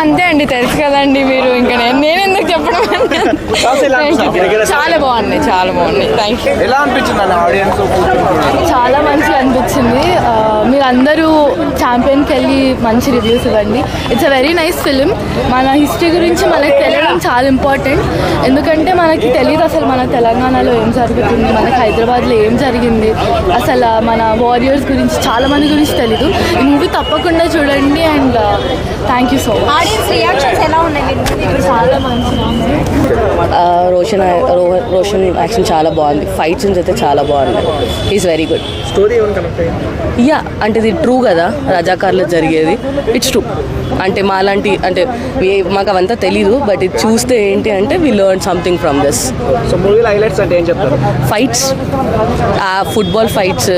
అంతే అండి తెలుసు కదండి మీరు. ఇంకా నేను నేను ఎందుకు చెప్పడం చాలా బాగుంది చాలా బాగుంది థ్యాంక్ యూ ఎలా అనిపించింది అన్న ఆడియన్స్ కూర్చుంటున్నారు చాలా మంచిగా అనిపించింది. మీరు అందరూ ఛాంపియన్కి వెళ్ళి మంచి రివ్యూస్ ఇవ్వండి. It's a very nice film మన హిస్టరీ గురించి మనకి తెలియడం చాలా ఇంపార్టెంట్ ఎందుకంటే మనకి తెలియదు అసలు మన తెలంగాణలో ఏం జరుగుతుంది మనకి హైదరాబాద్లో ఏం జరిగింది. అసలు మన వారియర్స్ గురించి చాలా మంది గురించి తెలీదు. ఈ మూవీ తప్పకుండా చూడండి. And thank you so much audience reactions ఎలా ఉన్నాయి? చాలా మంచిగా ఉంది రోషన్ రోషన్ యాక్షన్ చాలా బాగుంది. ఫైట్ సీన్స్ అయితే చాలా బాగున్నాయి. Is very good story ya అంటే ఇది ట్రూ కదా? రజాకార్లో జరిగేది. ఇట్స్ ట్రూ అంటే మాలాంటి అంటే మాకు అవంతా తెలీదు బట్ ఇది చూస్తే ఏంటి అంటే we learn something from this so మూవీలో హైలైట్స్ అంటే ఏం చెప్తారు? ఫైట్స్ ఆ ఫుట్బాల్ ఫైట్స్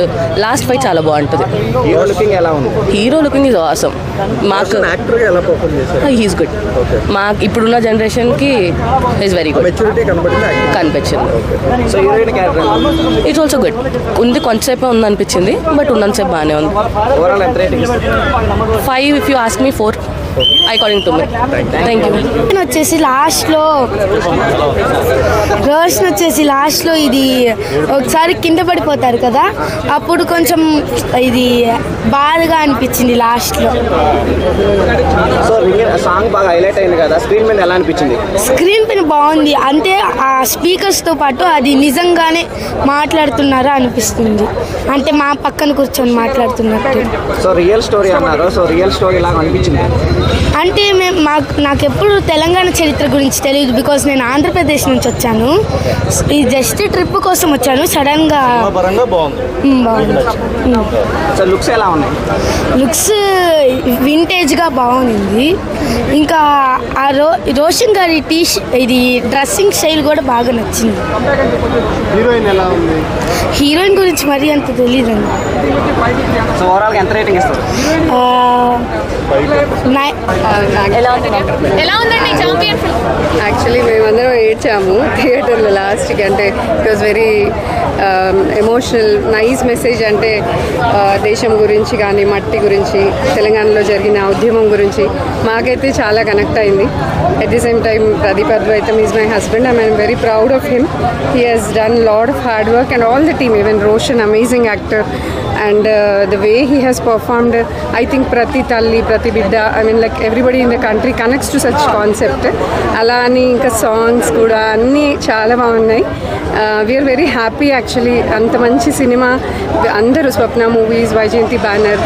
లాస్ట్ ఫైట్ చాలా బాగుంటుంది. హీరో లుకింగ్ ఎలా ఉంది? హీరో లుకింగ్ ఈజ్ ఆసమ్ మాకు యాక్టర్ ఎలా పర్ఫామ్ చేశారు? హీస్ గుడ్ మాకు ఇప్పుడున్న జనరేషన్కి ఈజ్ వెరీ గుడ్ కనిపించింది. ఇట్స్ ఆల్సో గుడ్ ఉంది? కొంతసేపే ఉంది అనిపించింది బట్ ఉన్నంతసేపు బాగానే ఉంది. Five if you ask me four according to me thank you Roshan వచ్చేసి లాస్ట్లో రోషన్ వచ్చేసి లాస్ట్లో ఇది ఒకసారి కింద పడిపోతారు కదా అప్పుడు కొంచెం ఇది బాధగా అనిపించింది లాస్ట్లో సో సాంగ్ బాగా హైలైట్ అయింది కదా స్క్రీన్ మీద ఎలా అనిపించింది? స్క్రీన్ పైన బాగుంది. అంటే ఆ స్పీకర్స్తో పాటు అది నిజంగానే మాట్లాడుతున్నారా అనిపిస్తుంది. అంటే మా పక్కన కూర్చొని మాట్లాడుతున్నట్టు. సో రియల్ స్టోరీ అన్నారు. సో రియల్ స్టోరీ లాగా అనిపించింది. అంటే మేము మాకు నాకు ఎప్పుడు తెలంగాణ చరిత్ర గురించి తెలియదు బికాస్ నేను ఆంధ్రప్రదేశ్ నుంచి వచ్చాను. ఈ జస్ట్ ట్రిప్ కోసం వచ్చాను. సడన్గా పరంగా బాగుంది. మ్, బాగుంది. సో లుక్స్ ఎలా ఉన్నాయి? లుక్స్ వింటేజ్గా బాగుంది. ఇంకా ఆ రో రోషన్ గారి టీ ఇది డ్రెస్సింగ్ స్టైల్ కూడా బాగా నచ్చింది. హీరోయిన్ ఎలా ఉంది? హీరోయిన్ గురించి మరీ అంత తెలియదండి సో ఓవరాల్ ఎంత రేటింగ్ ఇస్తారు? ఎలా ఉంది ఎలా ఉందండి యాక్చువల్లీ మేమందరం ఏడ్చాము థియేటర్లో లాస్ట్కి. అంటే it was very emotional nice message అంటే దేశం గురించి కానీ మట్టి గురించి తెలంగాణలో జరిగిన ఉద్యమం గురించి మాకైతే చాలా కనెక్ట్ అయింది. At the same time Pradeep Advaitam is my husband I'm I'm very proud of him he has done lot of hard work and all the team even Roshan amazing actor and the way he has performed I think ప్రతి తల్లి ప్రతి బిడ్డ I mean like everybody in the country connects to such concept అలా అని ఇంకా songs కూడా అన్నీ చాలా బాగున్నాయి. వీఆర్ వెరీ హ్యాపీ యాక్చువల్లీ అంత మంచి సినిమా అందరూ స్వప్న మూవీస్ వైజయంతి బ్యానర్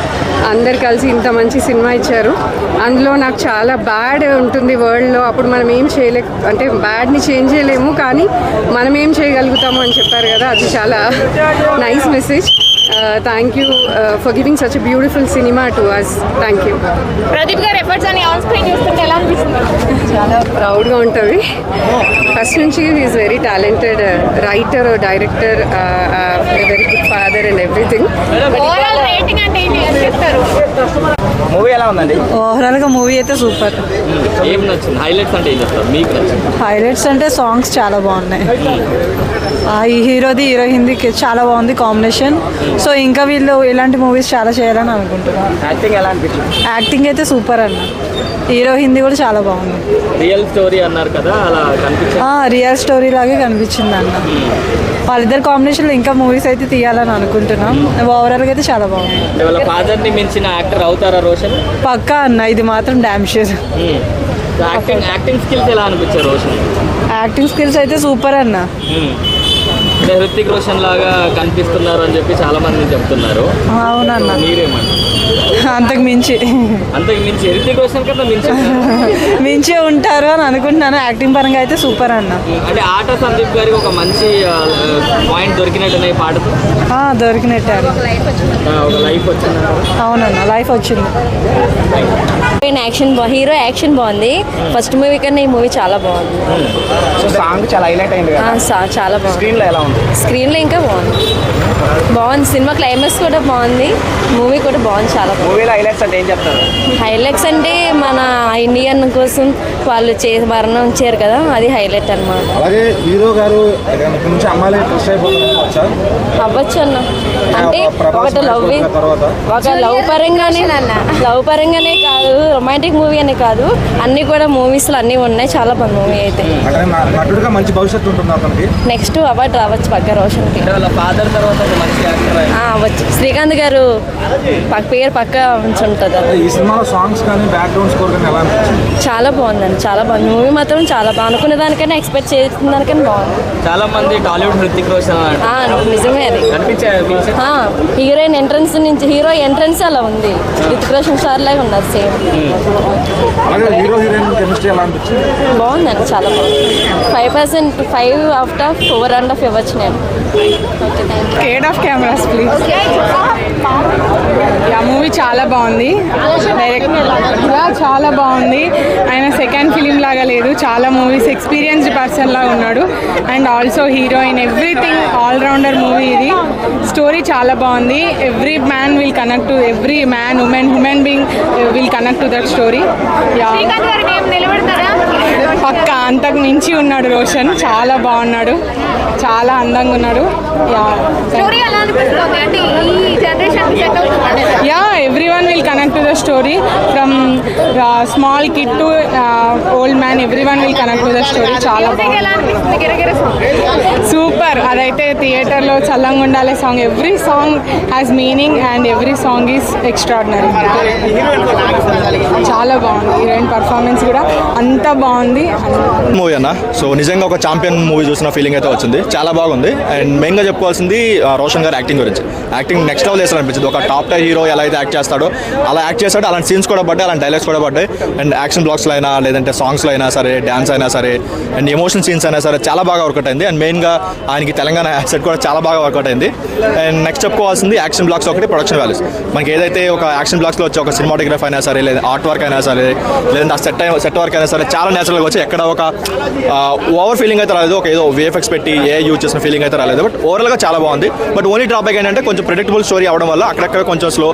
అందరు కలిసి ఇంత మంచి సినిమా ఇచ్చారు. అందులో నాకు చాలా బ్యాడ్ ఉంటుంది వరల్డ్లో అప్పుడు మనం ఏం చేయలే అంటే బ్యాడ్ని చేంజ్ చేయలేము కానీ మనం ఏం చేయగలుగుతాము అని చెప్పారు కదా అది చాలా nice message thank you for giving such beautiful cinema to us thank you Pradeep garu efforts అని ఆన్ స్క్రీన్ చూస్తుంటే ఎలా అనిపిస్తుంది? చాలా ప్రౌడ్గా ఉంటుంది. ఫస్ట్ నుంచి is very talented writer director very good father and everything overall rating అంటే ఏంటి? ఎంత ఇస్తారు మూవీ ఎలా ఉందండి? ఓవరాల్గా మూవీ అయితే సూపర్ ఏం నచ్చింది? హైలైట్స్ అంటే ఏం చెప్తారు? మీకు హైలైట్స్ అంటే సాంగ్స్ చాలా బాగున్నాయి. ఆ, ఈ హీరోది హీరోయిన్ది చాలా బాగుంది కాంబినేషన్. సో ఇంకా వీళ్ళు ఇలాంటి మూవీస్ చాలా చేయాలని అనుకుంటున్నాను యాక్టింగ్ ఎలా అనిపించింది? యాక్టింగ్ అయితే సూపర్ అన్న. హీరో హిందీ కూడా చాలా బాగుంది. రియల్ స్టోరీ అన్నారు కదా అలా కనిపించింది? రియల్ స్టోరీ లాగే కనిపించింది అన్న. వాళ్ళిద్దరు కాంబినేషన్లో ఇంకా మూవీస్ అయితే తీయాలని అనుకుంటున్నాం. ఓవరాల్గా అయితే చాలా బాగుంది. వాళ్ళ ఫాదర్ని మించిన యాక్టర్ అవుతారా రోషన్? పక్కా అన్న ఇది మాత్రం damn sure acting acting skills ఎలా అనిపించారు రోషన్ యాక్టింగ్ స్కిల్స్ అయితే సూపర్ అన్న. అంటే హృతిక్ రోషన్ లాగా కనిపిస్తున్నారు అని చెప్పి చాలా మంది చెప్తున్నారు. అవునన్న. మీరేమంటారు? అంతకు మించి. అంతకు మించి హృతిక్ రోషన్ కన్నా మించి మించి ఉంటారు అని అనుకుంటున్నాను. యాక్టింగ్ పరంగా అయితే సూపర్ అన్న. అంటే ఆట సందీప్ గారికి ఒక మంచి పాయింట్ పాటతో దొరికినట్టే అన్న. ఆ, ఒక లైఫ్ వచ్చింది. అవునన్న లైఫ్ వచ్చింది. యాక్షన్ హీరో యాక్షన్ బాగుంది ఫస్ట్ మూవీ కన్నా ఈ మూవీ చాలా బాగుంది. సో సాంగ్ చాలా హైలైట్ అయింది కదా. చాలా బాగుంది. స్క్రీన్లో ఎలా స్క్రీన్లో ఇంకా బాగుంది. బాగుంది. సినిమా క్లైమాక్స్ కూడా బాగుంది. మూవీ కూడా బాగుంది చాలా మూవీలో హైలైట్స్ అంటే ఏం చెప్తారు? హైలైట్స్ అంటే మన ఇండియన్ కోసం వాళ్ళు చే మరణం ఇచ్చారు కదా అది హైలైట్ అన్నమాట. అలాగే హీరో గారు అవ్వచ్చు అన్న. అంటే ఒకటి లవ్ ఒక లవ్ పరంగానే లవ్ పరంగానే కాదు రొమాంటిక్ మూవీ అనే కాదు అన్నీ కూడా మూవీస్లో అన్నీ ఉన్నాయి చాలా బాగుంది మూవీ అయితే. మంచి భవిష్యత్తు ఉంటుంది నెక్స్ట్ అవార్డు రావచ్చు పక్క రోషన్కి. ఫాదర్ తర్వాత ఒక మంచి యాక్టర్ ఆ, అవ్వచ్చు శ్రీకాంత్ గారు పక్క పేరు పక్క ఉంచి ఉంటుంది అది. ఈ సినిమాలో సాంగ్స్ కానీ బ్యాక్గ్రౌండ్ స్కోర్ కానీ ఎలా అనిపించింది? చాలా బాగుందండి చాలా బాగుంది. మూవీ మాత్రం చాలా బాగుంది. అనుకునే దానికన్నా ఎక్స్పెక్ట్ చేసిన దానికన్నా బాగుంది. చాలా మంది టాలీవుడ్ హృతిక్ రోషన్ నిజమే అది. హీరోయిన్ ఎంట్రన్స్ నుంచి హీరో ఎంట్రన్స్ అలా ఉంది. రితిక్ రోషన్ సార్ లాగా ఉన్నారు సేమ్. బాగుందండి చాలా బాగుంది. Five percent five out of four and half ఇవ్వచ్చు నేను. Okay thank you off cameras please ఆ మూవీ చాలా బాగుంది. డైరెక్ట్ చాలా బాగుంది. ఆయన సెకండ్ ఫిలిం లాగా లేదు. చాలా మూవీస్ ఎక్స్పీరియన్స్డ్ పర్సన్ లాగా ఉన్నాడు. And also heroine everything all rounder movie ఇది. స్టోరీ చాలా బాగుంది. Every man will connect to every man women human being will connect to that story ya అంతకు మించి ఉన్నాడు రోషన్. చాలా బాగున్నాడు. చాలా అందంగా ఉన్నాడు. Ya. Ya every one will connect to the story from small kid to old man every one will connect to the story చాలా బాగుంది. సూపర్ అదైతే థియేటర్లో చల్లంగా ఉండాలి song every song has meaning and every song is extraordinary చాలా బాగుంది. Heroine performance కూడా అంత బాగుంది. మూవీ అన్న. సో నిజంగా ఒక ఛాంపియన్ మూవీ చూసిన ఫీలింగ్ అయితే వచ్చింది. చాలా బాగుంది. అండ్ మెయిన్గా చెప్పుకోవాల్సింది రోషన్ గారు యాక్టింగ్ గురించి. యాక్టింగ్ నెక్స్ట్ లెవెల్ చేస్తారు అనిపించింది ఒక టాప్ టైర్ హీరో ఎలా అయితే యాక్ట్ చేస్తాడో అలా యాక్ట్ చేస్తాడు. అలాంటి సీన్స్ కూడా పడ్డాయి అలాంటి డైలాగ్స్ కూడా పడ్డాయి. అండ్ యాక్షన్ బ్లాక్స్లో అయినా లేదంటే సాంగ్స్లో అయినా సరే డ్యాన్స్ అయినా సరే అండ్ ఎమోషన్ సీన్స్ అయినా సరే చాలా బాగా వర్కౌట్ అయింది. అండ్ మెయిన్గా ఆయనకి తెలంగాణ సెట్ కూడా చాలా బాగా వర్కౌట్ అయింది. అండ్ నెక్స్ట్ చెప్పుకోవాల్సింది యాక్షన్ బ్లాక్స్ ఒకటి ప్రొడక్షన్ వాల్యూస్ మనకి ఏదైతే ఒక యాక్షన్ బ్లాక్స్లో వచ్చే ఒక సినిమాటోగ్రఫీ అయినా సరే లేదా ఆర్ట్ వర్క్ అయినా సరే లేదంటే ఆ సెట్ సెట్ వర్క్ అయినా సరే చాలా నేచురల్గా వచ్చి ఎక్కడ ఒక ఓవర్ ఫీలింగ్ అయితే రాలేదు. ఒక ఏదో విఎఫ్ఎక్స్ పెట్టి ఏ యూజ్ చేసిన ఫీలింగ్ అయితే రాలేదు. బట్ ఓవరాల్గా చాలా బాగుంది. బట్ ఓన్లీ డ్రాబ్యాక్ ఏంటంటే కొంచెం ప్రిడిక్టబుల్ స్టోరీ అవడం వల్ల అక్కడక్కడ కొంచెం స్లో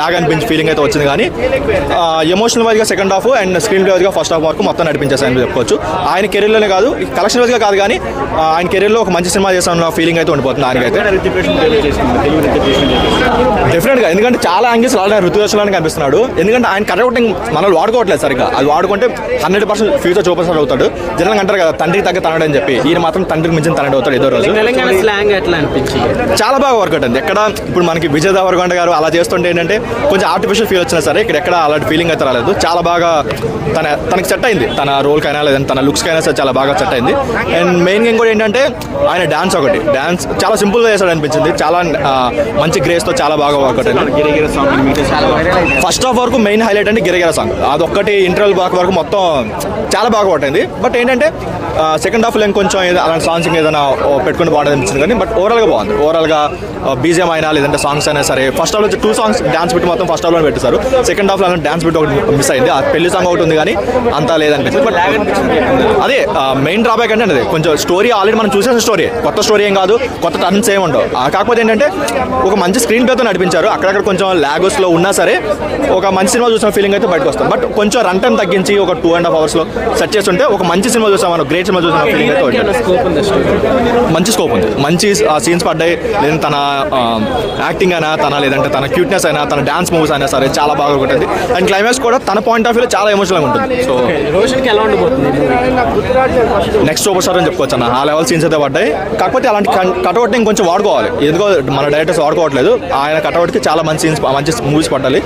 లాగ్ అనిపించి ఫీలింగ్ అయితే వచ్చింది. కానీ ఎమోషనల్ వైజ్గా second half and screen play వైజ్గా ఫస్ట్ హాఫ్ వరకు మొత్తం నడిపించేసాయని చెప్పుకోవచ్చు. ఆయన కెరీర్లోనే కాదు కలెక్షన్ వైజ్గా కాదు కానీ ఆయన కెరీర్లో ఒక మంచి సినిమా చేసామన్న ఫీలింగ్ అయితే ఉండిపోతుంది ఆయనకైతే. డెఫినెట్గా ఎందుకంటే చాలా యాంగిల్స్ ఆల్రెడీ ఋతుదర్శనాన్ని కనిపిస్తున్నాడు. ఎందుకంటే ఆయన కరెక్టింగ్ మనల్ని వాడుకోవట్లేదు సరిగ్గా. అది వాడుకుంటే హండ్రెడ్ పర్సెంట్ ఫ్యూచర్ చూపిస్తాడు అవుతాడు. జనరల్గా అంటారు కదా తండ్రికి తగ్గ తనడు అని చెప్పి. ఈయన మాత్రం తండ్రికి మించిన తనడు అవుతాడు ఏదో రోజు. తెలంగాణ స్లాంగ్ ఎట్లా అనిపించింది? చాలా బాగా వర్కౌట్ అండి. ఎక్కడ ఇప్పుడు మనకి విజయ్ దేవరకొండ గారు అలా చేస్తుంటే ఏంటంటే కొంచెం ఆర్టిఫిషియల్ ఫీల్ వచ్చినా సరే ఇక్కడ ఎక్కడ అలాంటి ఫీలింగ్ అయితే రాలేదు. చాలా బాగా తన తనకి సెట్ అయింది. తన రోల్కి అయినా లేదంటే తన లుక్స్కి అయినా సరే చాలా బాగా సెట్ అయింది. అండ్ మెయిన్ కూడా ఏంటంటే ఆయన డాన్స్ ఒకటి. డాన్స్ చాలా సింపుల్గా చేశాడు అనిపించింది. చాలా మంచి గ్రేస్తో చాలా బాగా వర్కౌట్ అయింది ఫస్ట్ హాఫ్ వరకు మెయిన్ హైలైట్ అంటే గిరగిర సాంగ్ అదొక్కటి ఇంటర్వల్ బ్లాక్ వరకు మొత్తం చాలా బాగా కొట్టింది బట్ ఏంటంటే సెకండ్ హాఫ్లో ఇంకొంచెం అలాంటి సాంగ్స్ ఏదైనా పెట్టుకుని బాగుంటుంది అనిపించింది కానీ బట్ ఓవరాల్గా బాగుంది. ఓవరాల్గా బీజిఎం అయినా లేదంటే సాంగ్స్ అయినా సరే ఫస్ట్ హాఫ్లో టూ సాంగ్స్ డాన్స్ పెట్టి మొత్తం ఫస్ట్ హాఫ్లో పెట్టేశారు. సెకండ్ హాఫ్లో డాన్స్ పెట్టి ఒకటి మిస్ అయింది. ఆ పెళ్ళి సాంగ్ ఒకటి ఉంది కానీ అంతా లేదనిపించింది. బట్ అదే మెయిన్ డ్రాబ్యాక్ అంటే అదే కొంచెం స్టోరీ ఆల్రెడీ మనం చూసేసిన స్టోరీ కొత్త స్టోరీ ఏం కాదు కొత్త టర్న్స్ ఏమి ఉండవు. కాకపోతే ఏంటంటే ఒక మంచి స్క్రీన్ ప్లేతో నడిపించారు. అక్కడక్కడ కొంచెం లాగోస్లో ఉన్నా సరే ఒక మంచి సినిమా చూసిన ఫీలింగ్ అయితే బయటకు వస్తాం బట్ కొంచెం రన్ టైం తగ్గించి ఒక టూ అండ్ హాఫ్ అవర్స్లో సెట్ చేస్తుంటే ఒక మంచి సినిమా చూసాం మనం గ్రేట్ సినిమా చూసిన ఫీలింగ్ అయితే ఉంటుంది. స్కోప్ ఉంది మంచి స్కోప్ ఉంది. మంచి సీన్స్ పడ్డాయి. లేదంటే తన యాక్టింగ్ అయినా తన లేదంటే తన క్యూట్నెస్ అయినా తన డాన్స్ మూవ్స్ అయినా సరే చాలా బాగా ఉంటుంది అండ్ క్లైమాక్స్ కూడా తన పాయింట్ ఆఫ్ వ్యూలో చాలా ఎమోషనల్గా ఉంటుంది. సో రోషన్కి ఎలా ఉండబోతుంది నెక్స్ట్ సూపర్ స్టార్ అని చెప్పుకోవచ్చు అన్న. ఆ లెవెల్ సీన్స్ అయితే పడ్డాయి. కాకపోతే అలాంటి కటౌట్ ఇంకొంచెం వాడుకోవాలి. ఎందుకో మన డైరెక్టర్స్ వాడుకోవట్లేదు. ఆయన కటౌట్కి చాలా మంచి సీన్స్ మంచి మూవీస్ పడాలి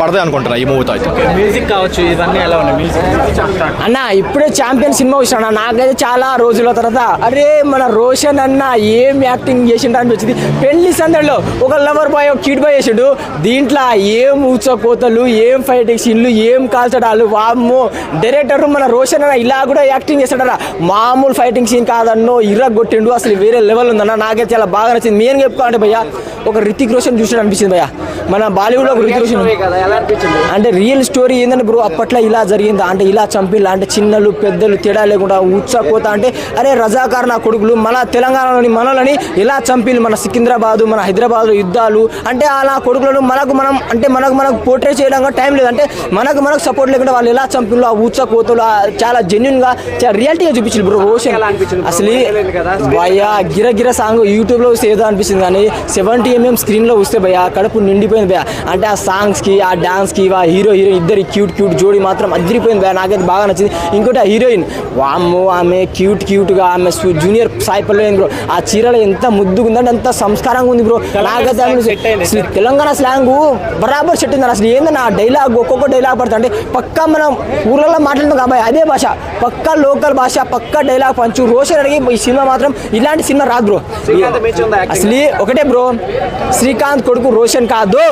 పడతాయి అనుకుంటున్నా ఈ మూవీతో అయితే. మ్యూజిక్ కావచ్చు ఇవన్నీ ఎలా ఉన్నాయి? మ్యూజిక్ అన్న ఇప్పుడే ఛాంపియన్ సినిమా చూసాను నాకైతే చాలా రోజుల తర్వాత అరే మన రోషన్ అన్న ఏం యాక్టింగ్ చేసిండు అనిపించింది పెళ్ళి సందడిలో ఒక లవర్ బాయ్ ఒక కిడ్ బాయ్ చేసిండు. దీంట్లో ఏం ఊచకోతలు ఏం ఫైటింగ్ సీన్లు ఏం కాల్చాడు వాళ్ళు వామ్మో. డైరెక్టర్ మన రోషన్ అన్న ఇలా కూడా యాక్టింగ్ చేస్తాడరా. మామూలు ఫైటింగ్ సీన్ కాదన్నో ఇర్ర కొట్టిండు అసలు వేరే లెవెల్ ఉందన్న. నాకైతే చాలా బాగా నచ్చింది. మెయిన్ చెప్పుకోవాలంటే భయ్య ఒక రితిక్ రోషన్ చూసినట్టు అనిపించింది భయ్య. మన బాలీవుడ్లో ఒక రితిక్ రోషన్. అంటే రియల్ స్టోరీ ఏంటంటే బ్రో అప్పట్లో ఇలా జరిగిందా? అంటే ఇలా చంపిలా అంటే చిన్నలు పెద్దలు తేడా లేకుండా ఉచ్చకోత అంటే అరే రజాకార్ నా కొడుకులు మన తెలంగాణలోని మనలని ఇలా చంపిలు మన సికింద్రాబాద్ మన హైదరాబాద్ యుద్ధాలు? అంటే అలా కొడుకులను మనకు మనం అంటే మనకు మనకు పోర్ట్రే చేయడానికి టైం లేదు. అంటే మనకు మనకు సపోర్ట్ లేకుండా వాళ్ళు ఎలా చంపిలు ఆ ఉచ్చకోతలు చాలా జెన్యున్గా చాలా రియాలిటీగా చూపించారు బ్రో రోషన్. ఎలా? అసలు తెలియలేదు కదా. భయ్యా గిర గిర సాంగ్ యూట్యూబ్లో వస్తే ఏదో అనిపిస్తుంది కానీ సెవెంటీ ఎంఎం స్క్రీన్లో వస్తే భయ్యా కడుపు నిండిపోయింది భయ్యా. అంటే ఆ సాంగ్స్కి ఆ డాన్స్కి ఆ హీరో హీరోయిన్ ఇద్దరి క్యూట్ క్యూట్ జోడి మాత్రం అదిరిపోయింది భయ్యా. నాకైతే బాగా నచ్చింది. ఇంకోటి ఆ హీరోయిన్ వామ్మో ఆమె క్యూట్ క్యూట్గా ఆమె జూనియర్ సాయి పల్లవి బ్రో. ఆ చీరలో ఎంత ముద్దుగా ఉందంటే ఎంత సంస్కారంగా ఉంది బ్రో. నాకైతే తెలంగాణ స్లాంగ్ బరాబర్ సెట్ ఉంది అసలు. ఏందన్న ఆ డైలాగ్ ఒక్కొక్క డైలాగ్ పడుతుంది అంటే పక్కా మనం ఊర్లలో మాట్లాడుతాం కాబట్టి అదే భాష. పక్కా లోకల్ భాష పక్కా డైలాగ్ పంచు. రోషన్ అడిగి ఈ సినిమా మాత్రం ఇలాంటి సినిమా రాదు బ్రో? అసలు ఒకటే బ్రో. శ్రీకాంత్ కొడుకు రోషన్ కాదు.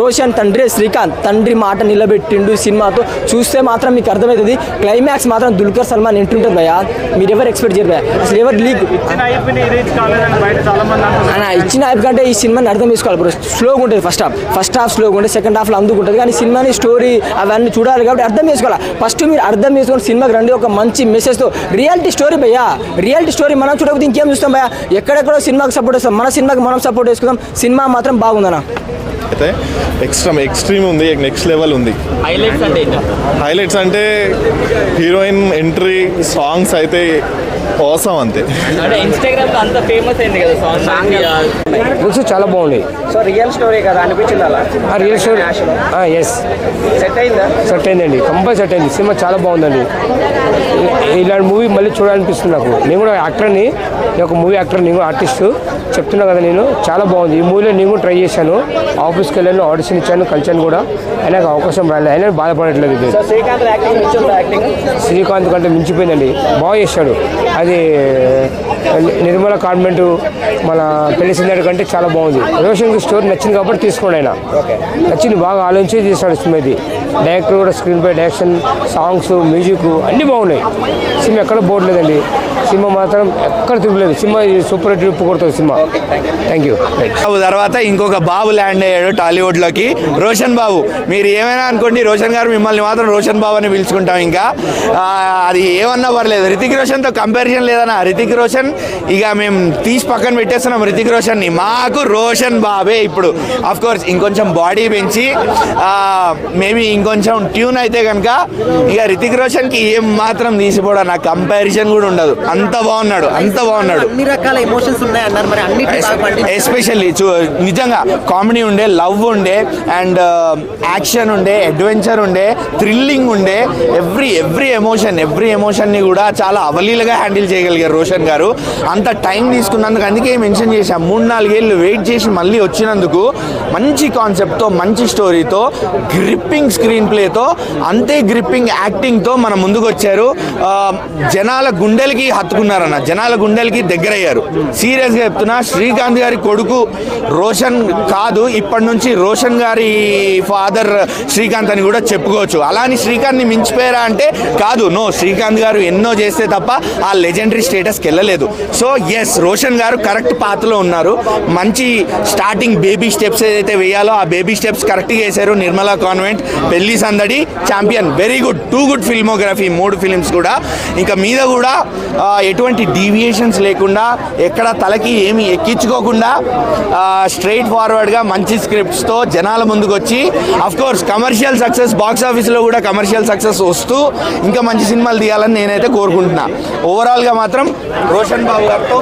రోషన్ తండ్రి శ్రీకాంత్. తండ్రి మాట నిలబెట్టిండు సినిమాతో. చూస్తే మాత్రం మీకు అర్థమవుతుంది. క్లైమాక్స్ మాత్రం దుల్కర్ సల్మాన్ ఎంట్రీ ఉంటుంది భయ్యా. మీరు ఎవరు ఎక్స్పెక్ట్ చేయరు భయ్యా. అసలు ఎవరు లీక్ అన్న ఇచ్చిన హైప్ కంటే ఈ సినిమాని అర్థం చేసుకోవాలి బ్రో స్లోగా ఉంటుంది ఫస్ట్ హాఫ్ ఫస్ట్ హాఫ్ స్లోగా ఉంటుంది సెకండ్ హాఫ్లో అందుకుంటుంది. కానీ సినిమాని స్టోరీ అవన్నీ చూడాలి కాబట్టి అర్థం చేసుకోవాలి. ఫస్ట్ మీరు అర్థం చేసుకొని సినిమాకి రండి. ఒక మంచి మెసేజ్తో రియాలిటీ స్టోరీ భయ్యా. రియాలిటీ స్టోరీ మనం చూడకపోతే ఇంకేం చూస్తాం భయ్యా? ఎక్కడెక్కడో సినిమాకి సపోర్ట్ చేస్తాం. మన సినిమాకి మనం సపోర్ట్ చేసుకుందాం. సినిమా మాత్రం బాగుందన్న అయితే ఎక్స్ట్రీమ్ ఎక్స్ట్రీమ్ ఉంది. నెక్స్ట్ లెవెల్ ఉంది. హైలైట్స్ అంటే ఏంటి? హైలైట్స్ అంటే హీరోయిన్ ఎంట్రీ సాంగ్స్ అయితే అవసరం అంతే. అంటే ఇన్స్టాగ్రామ్ అంత ఫేమస్ అయింది కదా సాంగ్ లుక్స్ చాలా బాగుంది సో రియల్ స్టోరీ కదా అనిపించింది అలా? రియల్ స్టోరీ ఎస్ సెట్ అయిందా? సెట్ అయిందండి. కంపల్ సెట్ అయింది. సినిమా చాలా బాగుందండి. ఇలాంటి మూవీ మళ్ళీ చూడాలనిపిస్తుంది నాకు. నేను కూడా యాక్టర్ని నేను ఒక మూవీ యాక్టర్ నేను కూడా ఆర్టిస్ట్ చెప్తున్నా కదా నేను చాలా బాగుంది. ఈ మూవీలో నేను కూడా ట్రై చేశాను. ఆఫీస్కి వెళ్ళాను ఆడిషన్ ఇచ్చాను కలిసాను కూడా. అయినా అవకాశం రాలేదు. అయినా బాధపడట్లేదు ఇది. శ్రీకాంత్ కంటే మించిపోయిందండి. బాగా చేశాడు. అది నిర్మల కాన్వెంట్ మన పెళ్ళి సిందడి కంటే చాలా బాగుంది. రోషన్కి స్టోరీ నచ్చింది కాబట్టి తీసుకోండి ఆయన. నచ్చింది బాగా ఆలోచించి చేశాడు సినిమా ఇది. డైరెక్టర్ కూడా స్క్రీన్ పై డైరెక్షన్ సాంగ్స్ మ్యూజిక్ అన్నీ బాగున్నాయి. సినిమా ఎక్కడ పోవట్లేదండి. సినిమా మాత్రం ఎక్కడ తిరగలేదు సినిమా సూపర్ హిట్ ఉప్పు కొడుతుంది సినిమా థ్యాంక్ యూ బాబు తర్వాత ఇంకొక బాబు ల్యాండ్ అయ్యాడు టాలీవుడ్లోకి. రోషన్ బాబు మీరు ఏమైనా అనుకోండి రోషన్ గారు మిమ్మల్ని మాత్రం రోషన్ బాబు అని పిలుచుకుంటాం ఇంకా. అది ఏమన్నా పర్లేదు. రితిక్ రోషన్తో కంపారిజన్ లేదన్నా. రితిక్ రోషన్ ఇక మేము తీసి పక్కన పెట్టేస్తున్నాం. రితిక్ రోషన్ని మాకు రోషన్ బాబే ఇప్పుడు. అఫ్ కోర్స్ ఇంకొంచెం బాడీ పెంచి మేబీ ఇంకొంచెం ట్యూన్ అయితే కనుక ఇక రితిక్ రోషన్కి ఏం మాత్రం తీసిపోవడం నాకు కంపారిజన్ కూడా ఉండదు. అంత బాగున్నాడు అంత బాగున్నాడు. అన్ని రకాల ఎమోషన్స్ మరి అన్నిటి ఎస్పెషల్లీ చూ నిజంగా కామెడీ ఉండే లవ్ ఉండే అండ్ యాక్షన్ ఉండే అడ్వెంచర్ ఉండే థ్రిల్లింగ్ ఉండే ఎవ్రీ ఎవ్రీ ఎమోషన్ ఎవ్రీ ఎమోషన్ని కూడా చాలా అవలీలగా హ్యాండిల్ చేయగలిగారు రోషన్ గారు. అంత టైం తీసుకున్నందుకు అందుకే మెన్షన్ చేశాం మూడు నాలుగేళ్ళు వెయిట్ చేసి మళ్ళీ వచ్చినందుకు మంచి కాన్సెప్ట్తో మంచి స్టోరీతో గ్రిప్పింగ్ స్క్రీన్ ప్లేతో అంతే గ్రిప్పింగ్ యాక్టింగ్తో మన ముందుకు వచ్చారు జనాల గుండెలకి హత్తుకున్నారన్న. జనాల గుండెలకి దగ్గరయ్యారు. సీరియస్గా చెప్తున్నా శ్రీకాంత్ గారి కొడుకు రోషన్ కాదు ఇప్పటి నుంచి రోషన్ గారి ఫాదర్ శ్రీకాంత్ అని కూడా చెప్పుకోవచ్చు. అలాని శ్రీకాంత్ని మించిపోయారా అంటే కాదు. నో శ్రీకాంత్ గారు ఎన్నో చేస్తే తప్ప ఆ లెజెండరీ స్టేటస్కి వెళ్ళలేదు సో ఎస్ రోషన్ గారు కరెక్ట్ పాత్రలో ఉన్నారు. మంచి స్టార్టింగ్ బేబీ స్టెప్స్ ఏదైతే వేయాలో ఆ బేబీ స్టెప్స్ కరెక్ట్గా వేశారు Nirmala convent Pelli Sandadi champion very good too good filmography మూడు ఫిలిమ్స్ కూడా. ఇంకా మీద కూడా ఎటువంటి డీవియేషన్స్ లేకుండా ఎక్కడ తలకి ఏమి ఎక్కించుకోకుండా స్ట్రైట్ ఫార్వర్డ్గా మంచి స్క్రిప్ట్స్తో జనాల ముందుకు వచ్చి of course commercial success box ఆఫీస్లో కూడా కమర్షియల్ సక్సెస్ వస్తూ ఇంకా మంచి సినిమాలు తీయాలని నేనైతే కోరుకుంటున్నా. ఓవరాల్గా మాత్రం రోషన్ బాబు గారితో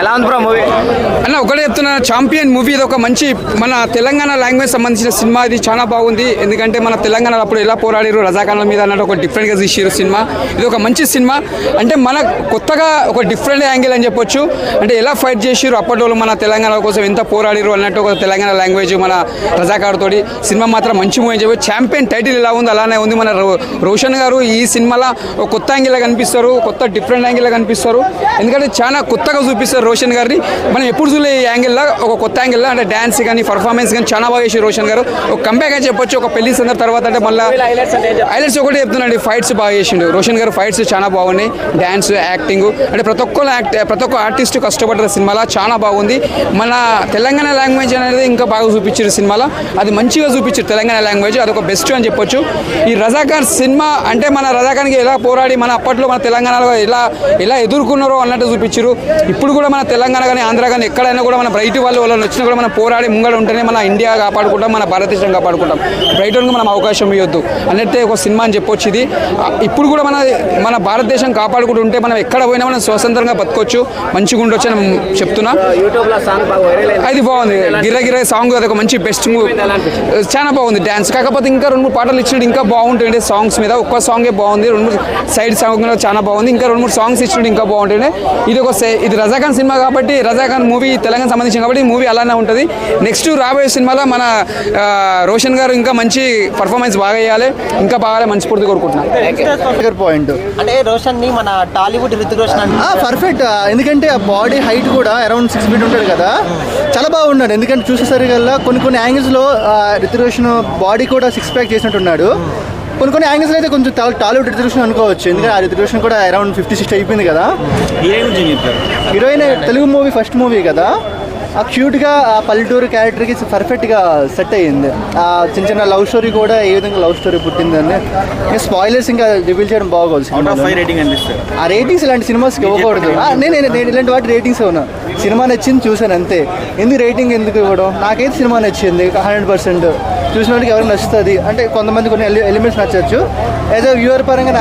ఎలా ఉంది బ్రో మూవీ అన్న ఒకటే చెప్తున్నా ఛాంపియన్ మూవీ ఇది ఒక మంచి మన తెలంగాణ లాంగ్వేజ్ సంబంధించిన సినిమా ఇది చాలా బాగుంది. ఎందుకంటే మన తెలంగాణలో అప్పుడు ఎలా పోరాడారు రజాకాలం మీద అన్నట్టు ఒక డిఫరెంట్గా తీసారు సినిమా. ఇది ఒక మంచి సినిమా. అంటే మన కొత్తగా ఒక డిఫరెంట్ యాంగిల్ అని చెప్పొచ్చు. అంటే ఎలా ఫైట్ చేసిరు అప్పట్లో మన తెలంగాణ కోసం ఎంత పోరాడిరు అన్నట్టు ఒక తెలంగాణ లాంగ్వేజ్ మన రజాకార్ తోటి సినిమా మాత్రం మంచి మూవీ అని చెప్పి ఛాంపియన్ టైటిల్ ఎలా ఉంది అలానే ఉంది. మన రో- రోషన్ గారు ఈ సినిమాలో ఒక కొత్త యాంగిల్ కనిపిస్తారు కొత్త డిఫరెంట్ యాంగిల్ కనిపిస్తారు. ఎందుకంటే చాలా కొత్తగా చూపిస్తారు రోషన్ గారిని. మనం ఎప్పుడు చూడలే ఈ యాంగిల్లో ఒక కొత్త యాంగిల్లో అంటే డ్యాన్స్ కానీ పర్ఫార్మెన్స్ కానీ చాలా బాగా చేసి రోషన్ గారు. ఒక కంబ్యాక్ అని చెప్పొచ్చు ఒక పెళ్ళి సందర్భ తర్వాత అంటే మళ్ళీ హైలైట్స్ ఒకటి చెప్తున్నాండి ఫైట్స్ బాగా చేసిండు. రోషన్ గారు ఫైట్స్ చాలా బాగున్నాయి. Dance acting. అంటే ప్రతి ఒక్కరు యాక్ట్ ప్రతి ఒక్క ఆర్టిస్ట్ కష్టపడ్డారు సినిమాలో చాలా బాగుంది. మన తెలంగాణ లాంగ్వేజ్ అనేది ఇంకా బాగా చూపించారు సినిమాలో. అది మంచిగా చూపించారు తెలంగాణ లాంగ్వేజ్ అదొక బెస్ట్ అని చెప్పొచ్చు. ఈ రజాకార్ సినిమా అంటే మన రజాకార్కి ఎలా పోరాడి మన అప్పట్లో మన తెలంగాణలో ఎలా ఎలా ఎదుర్కొన్నారో అన్నట్టు చూపించారు. ఇప్పుడు కూడా మన తెలంగాణ కానీ ఆంధ్ర కానీ ఎక్కడైనా కూడా మన బ్రైట్ వాళ్ళు వాళ్ళని వచ్చినా కూడా మనం పోరాడి ముంగడ ఉంటేనే మన ఇండియా కాపాడుకుంటాం మన భారతదేశం కాపాడుకుంటాం. బ్రైట్ మనం అవకాశం ఇవ్వద్దు. అన్నట్టే ఒక సినిమా అని చెప్పొచ్చు ఇది. ఇప్పుడు కూడా మన మన భారతదేశం కాపాడుకుంటాం ఉంటే మనం ఎక్కడ పోయినా మనం స్వతంత్రంగా బతకొచ్చు మంచిగా ఉండొచ్చు అని చెప్తున్నా. అది బాగుంది. గిర గిర సాంగ్ అది ఒక మంచి బెస్ట్ చాలా బాగుంది డ్యాన్స్ కాకపోతే ఇంకా రెండు మూడు పాటలు ఇచ్చినట్టు ఇంకా బాగుంటుండే సాంగ్స్ మీద. ఒక్క సాంగే బాగుంది. రెండు మూడు సైడ్ సాంగ్ కూడా చాలా బాగుంది. ఇంకా రెండు మూడు సాంగ్స్ ఇచ్చినట్టు ఇంకా బాగుంటుండే. ఇది ఒక సే- ఇది రజాఖాన్ సినిమా కాబట్టి రజాఖాన్ మూవీ తెలంగాణ సంబంధించింది కాబట్టి మూవీ అలానే ఉంటుంది. నెక్స్ట్ రాబోయే సినిమాలో మన రోషన్ గారు ఇంకా మంచి పర్ఫార్మెన్స్ బాగా వేయాలి ఇంకా బాగా మంచి పూర్తి కోరుకుంటున్నాను పాయింట్ అంటే రోషన్ని మన టాలీవుడ్ రితిక్ రోషన్ అంటే పర్ఫెక్ట్ ఎందుకంటే ఆ బాడీ హైట్ కూడా అరౌండ్ సిక్స్ ఫీట్ ఉంటాడు కదా. చాలా బాగున్నాడు. ఎందుకంటే చూసేసరికల్లా కొన్ని కొన్ని యాంగిల్స్లో రితృషన్ బాడీ కూడా సిక్స్ ప్యాక్ చేసినట్టున్నాడు. కొన్ని కొన్ని యాంగిల్స్ అయితే కొంచెం టాలీవుడ్ రితృషన్ అనుకోవచ్చు. ఎందుకంటే ఆ రితృషన్ కూడా అరౌండ్ ఫిఫ్టీ సిక్స్టీ అయిపోయింది కదా. Heroine Telugu movie first movie కదా. ఆ క్యూట్గా ఆ పల్లెటూరు క్యారెక్టర్కి పర్ఫెక్ట్గా సెట్ అయ్యింది. ఆ చిన్న చిన్న లవ్ స్టోరీ కూడా ఏ విధంగా లవ్ స్టోరీ పుట్టిందని స్పాయిలర్స్ ఇంకా రివీల్ చేయడం బాగోదు. రేటింగ్ ఆ రేటింగ్స్ ఇలాంటి సినిమాస్కి ఇవ్వకూడదు. నేను నేను- ఇలాంటి వాటి రేటింగ్స్ ఇవ్వను. సినిమా నచ్చింది చూసాను అంతే. ఎందుకు రేటింగ్ ఎందుకు ఇవ్వడం? నాకైతే సినిమా నచ్చింది హండ్రెడ్ పర్సెంట్ చూసిన వాడికి ఎవరికి నచ్చుతుంది? అంటే కొంతమంది కొన్ని ఎలిమెంట్స్ నచ్చచ్చు. ఏదో వ్యూవర్ పరంగా